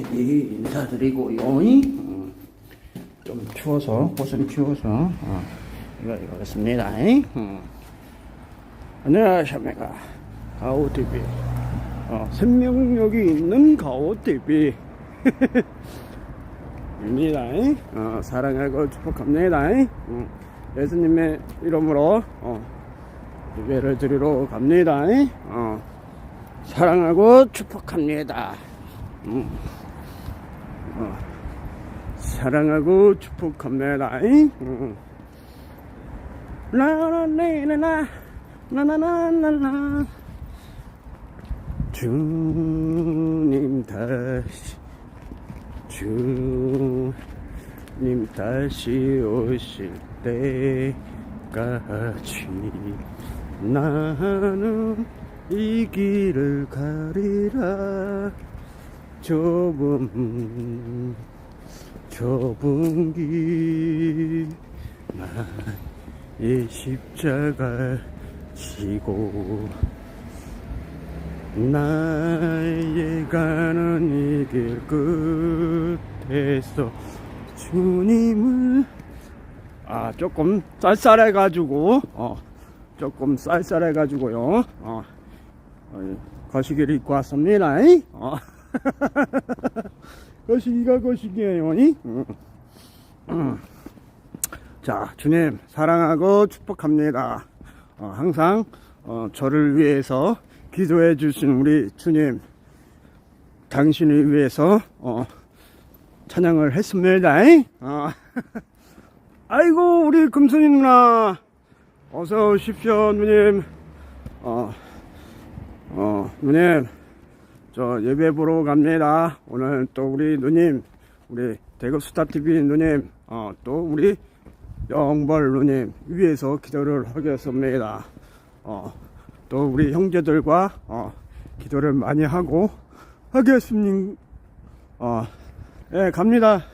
가오TV 인사드리고요. 음, 좀 추워서, 옷은 추워서, 어, 이거, 이거 하겠습니다. 음. 안녕하십니까. 가오TV. 어, 생명력이 있는 가오TV. 입니다. 어, 사랑하고 축복합니다. 음, 예수님의 이름으로, 어, 예배를 드리러 갑니다. 어, 사랑하고 축복합니다. 음. 어, 사랑하고 축복합니다. 음. 라라라라라 라 라라라라 주님 다시 주님 다시 오실 때까지 나는 이 길을 가리라 좁은 좁은 길 나의 십자가 지고 나의 가는 이 길 끝에서 주님을 아 조금 쌀쌀해 가지고 어 조금 쌀쌀해 가지고요 어, 어 거시기를 입고 왔습니다 어. 거시기가 거시기예요 이? 음. 음. 자 주님 사랑하고 축복합니다 어, 항상 어, 저를 위해서 기도해 주신 우리 주님 당신을 위해서 어, 찬양을 했습니다 어. 아이고 우리 금순이 누나 어서 오십시오 누님 어, 어 누님 저 예배 보러 갑니다. 오늘 또 우리 누님 우리 대급 스타TV 누님 어, 또 우리 영벌 누님 위해서 기도를 하겠습니다. 어, 또 우리 형제들과 어, 기도를 많이 하고 하겠습니다 어, 예 갑니다.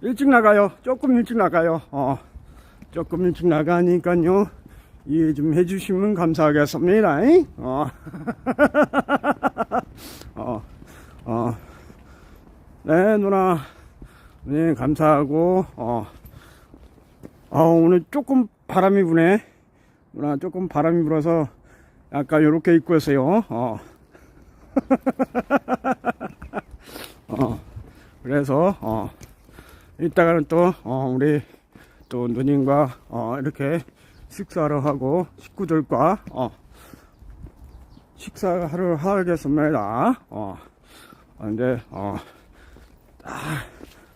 일찍 나가요. 조금 일찍 나가요. 어. 조금 일찍 나가니까요. 이해 좀 해주시면 감사하겠습니다. 어, 어. 네 누나, 네 감사하고 어. 아 오늘 조금 바람이 부네. 누나 조금 바람이 불어서 약간 요렇게 입고 있어요. 어. 어. 그래서 어. 이따가는 또 어, 우리 또 누님과 어, 이렇게 식사를 하고 식구들과 어, 식사를 하겠습니다. 어, 근데 어, 아,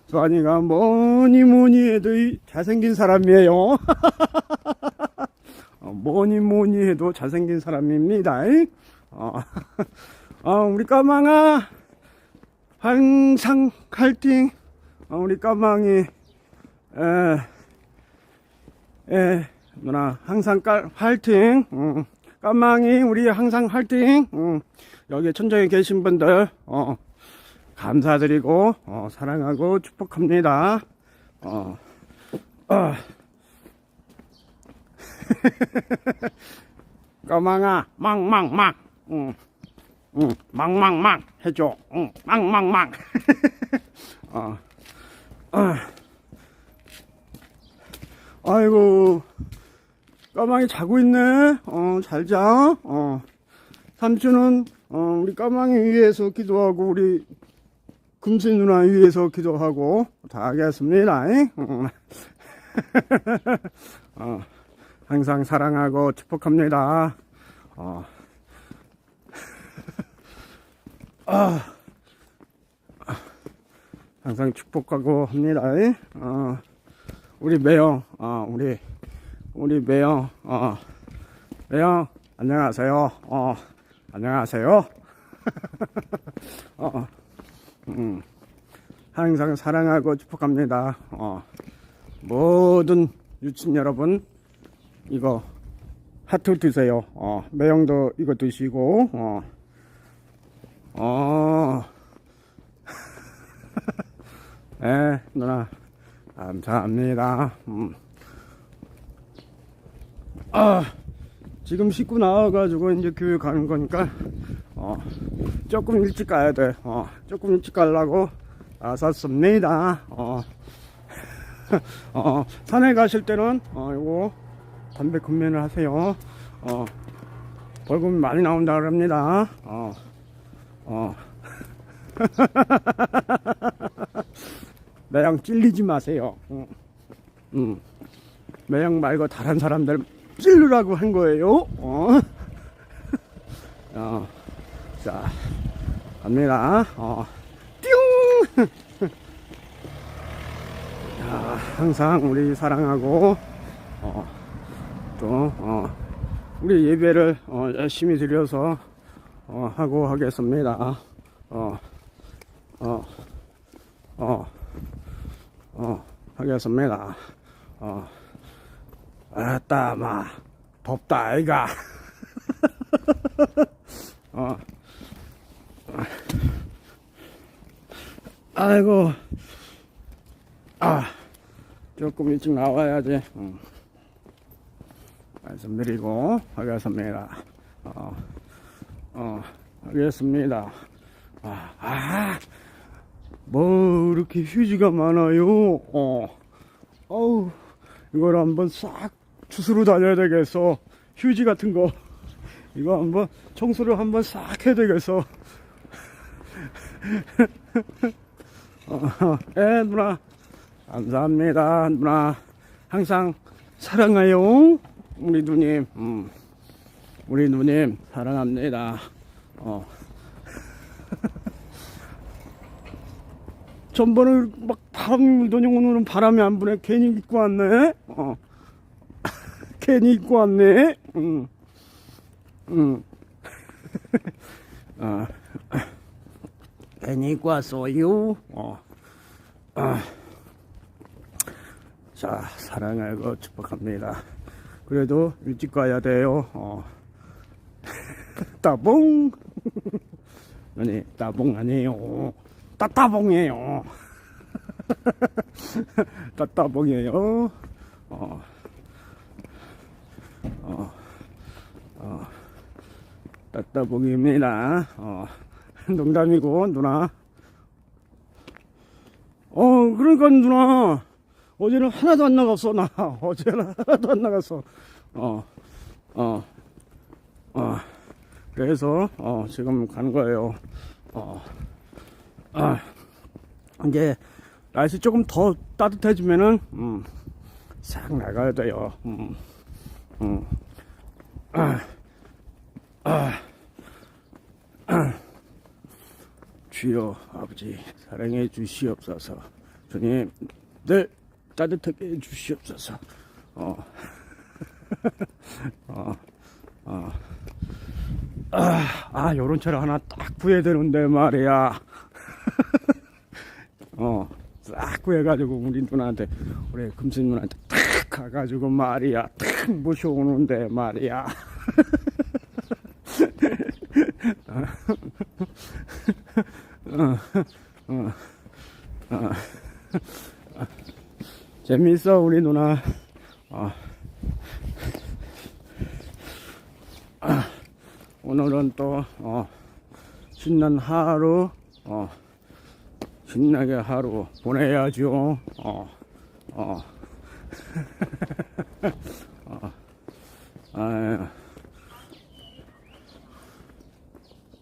수환이가 뭐니 뭐니 해도 이 잘생긴 사람이에요. 어, 뭐니 뭐니 해도 잘생긴 사람입니다. 어, 어, 우리 까망아 항상 칼팅 어, 우리 까망이 에, 에, 누나 항상 깔 화이팅 응. 까망이 우리 항상 화이팅 응. 여기 천정에 계신 분들 어, 감사드리고 어, 사랑하고 축복합니다 어, 어. 까망아 망망망 응. 응. 망망망 해줘 응. 망망망 어. 어. 아이고 까망이 자고 있네 어 잘자 어 삼촌은 어 우리 까망이 위해서 기도하고 우리 금수 누나 위해서 기도하고 다 하겠습니다 잉? 어. 어, 항상 사랑하고 축복합니다 어. 아, 항상 축복하고 합니다 잉? 어. 우리 매형, 어, 우리, 우리 매형, 어, 매형, 안녕하세요. 어, 안녕하세요. 어, 음, 항상 사랑하고 축복합니다. 어, 모든 유친 여러분, 이거, 하트 드세요. 어, 매형도 이거 드시고, 어, 어, 에, 누나. 감사합니다. 음. 아, 지금 씻고 나와가지고 이제 교회 가는 거니까, 어, 어, 조금 일찍 가야 돼. 어, 조금 일찍 가려고 나섰습니다. 어, 어, 산에 가실 때는, 어, 이거, 담배 금면을 하세요. 어, 벌금이 많이 나온다 그럽니다. 어, 어. 매양 찔리지 마세요. 어. 음. 매양 말고 다른 사람들 찔르라고 한 거예요. 어. 어. 자, 갑니다. 어. 띵! 자, 항상 우리 사랑하고, 어, 또, 어, 우리 예배를, 어, 열심히 드려서, 어, 하고 하겠습니다. 어, 어, 어, 어, 하겠습니다. 어, 아따, 마, 덥다, 아이가. 어, 아이고, 아, 조금 일찍 나와야지. 응. 말씀드리고 하겠습니다. 어, 어, 하겠습니다. 아, 아, 뭐 이렇게 휴지가 많아요. 어, 어우, 이걸 한번 싹 주스로 다녀야 되겠어. 휴지 같은 거. 이거 한번 청소를 한번 싹 해야 되겠어. 어, 예, 누나. 감사합니다, 누나. 항상 사랑해요. 우리 누님. 음. 우리 누님, 사랑합니다. 어. 전번에 막 바람이 불더니 오늘은 바람이 안 부네. 괜히 입고 왔네. 어. 괜히 입고 왔네. 응. 응. 어. 괜히 입고 왔어요. 어. 아. 자, 사랑하고 축복합니다. 그래도 일찍 가야 돼요. 어. 따봉! 아니, 따봉 아니에요. 따따봉이에요. 따따봉이에요. 어. 어. 따따봉입니다. 어. 농담이고, 누나. 어, 그러니까 누나. 어제는 하나도 안 나갔어, 나. 어제는 하나도 안 나갔어. 어. 어. 어. 그래서, 어, 지금 간 거예요. 어. 아, 이제 날씨 조금 더 따뜻해지면은 음, 싹 나가야 돼요. 음, 음. 아, 아, 아. 주여 아버지 사랑해 주시옵소서. 주님 늘 따뜻하게 해 주시옵소서. 어, 어, 어. 아, 아, 요런 차를 하나 딱 구해야 되는데 말이야. 어, 싹 구해가지고 우리 누나한테, 우리 금신 누나한테 탁 가가지고 말이야. 탁 모셔오는데 말이야. 재밌어, 우리 누나. 어. 오늘은 또, 어, 신난 하루, 어, 신나게 하루 보내야죠. 어, 어. 어. 아유.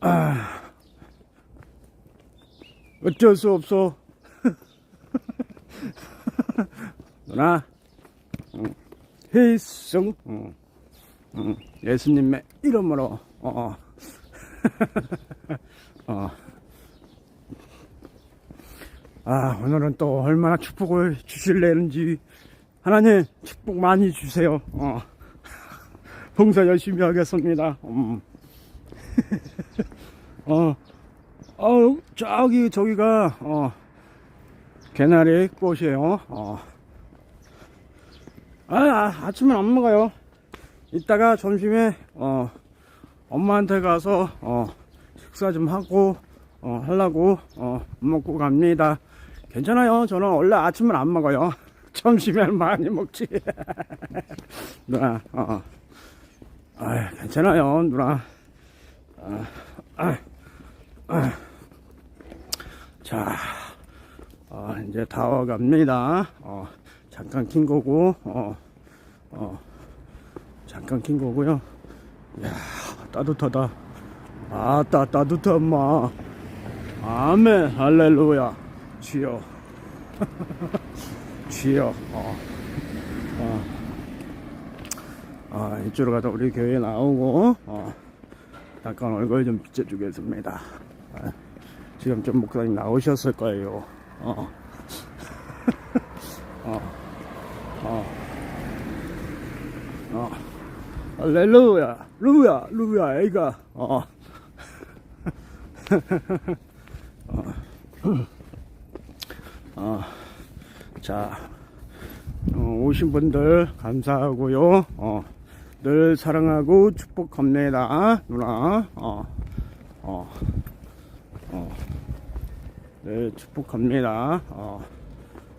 아. 어쩔 수 없어. 누나, 응. 희승, 응. 응. 예수님의 이름으로, 어, 어. 아, 오늘은 또 얼마나 축복을 주실래는지 하나님 축복 많이 주세요. 어. 봉사 열심히 하겠습니다. 음. 어, 어, 저기, 저기가, 어, 개나리 꽃이에요. 어. 아, 아, 아 침은 안 먹어요. 이따가 점심에, 어, 엄마한테 가서, 어, 식사 좀 하고, 어, 하려고, 어, 먹고 갑니다. 괜찮아요. 저는 원래 아침은 안 먹어요. 점심에는 많이 먹지. 누나, 어. 아 괜찮아요, 누나. 아, 아, 아. 자, 어, 이제 다 와갑니다. 어, 잠깐 킨 거고, 어, 어, 잠깐 킨 거고요. 이야, 따뜻하다. 아따, 따뜻한 마. 아멘, 할렐루야. 주여. 주여. 어. 어. 아, 이쪽으로 가다 우리 교회 나오고, 어. 잠깐 얼굴 좀 비춰주겠습니다. 아, 지금 좀 목사님 나오셨을 거예요. 어. 어. 어. 어. 할렐루야. 루야, 루야, 애가. 어. 어. 자, 어, 오신 분들 감사하고요. 어, 늘 사랑하고 축복합니다, 누나. 어, 어, 어, 늘 축복합니다. 어,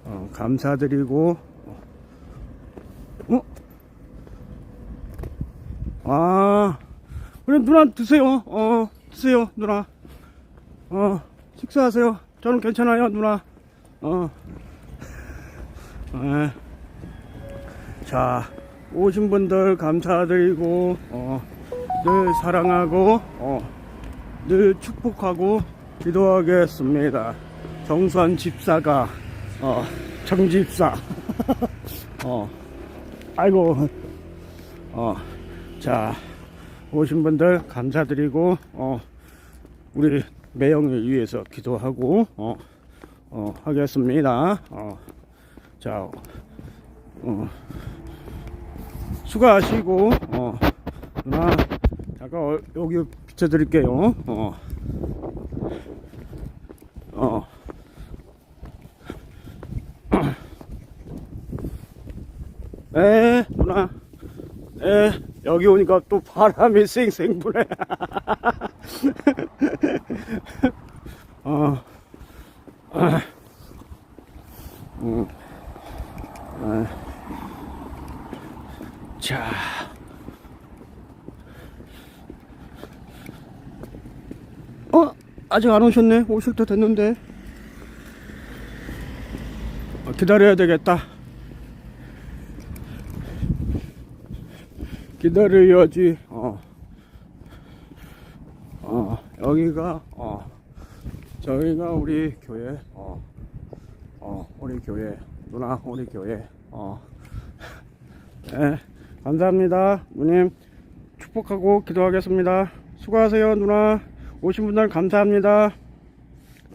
어, 감사드리고. 어? 아, 그래 누나 드세요. 어, 드세요, 누나. 어, 식사하세요. 저는 괜찮아요, 누나. 어. 예. 자, 오신 분들 감사드리고, 어, 늘 사랑하고, 어, 늘 축복하고, 기도하겠습니다. 정수한 집사가, 어, 정집사. 어, 아이고, 어, 자, 오신 분들 감사드리고, 어, 우리 매형을 위해서 기도하고, 어, 어, 하겠습니다. 어, 자, 어, 수고하시고, 어, 누나, 잠깐 어, 여기 비춰드릴게요. 어, 어. 에, 누나, 에, 여기 오니까 또 바람이 쌩쌩 부네. 어, 아, 음. 아. 자. 어? 아직 안 오셨네? 오실 때 됐는데. 어, 기다려야 되겠다. 기다려야지. 어. 어, 여기가, 어. 저희가 우리 교회, 어. 어, 우리 교회. 누나, 우리 교회. 어. 네, 감사합니다. 누님, 축복하고 기도하겠습니다. 수고하세요, 누나. 오신 분들 감사합니다.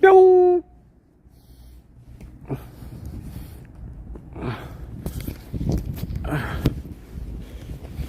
뿅!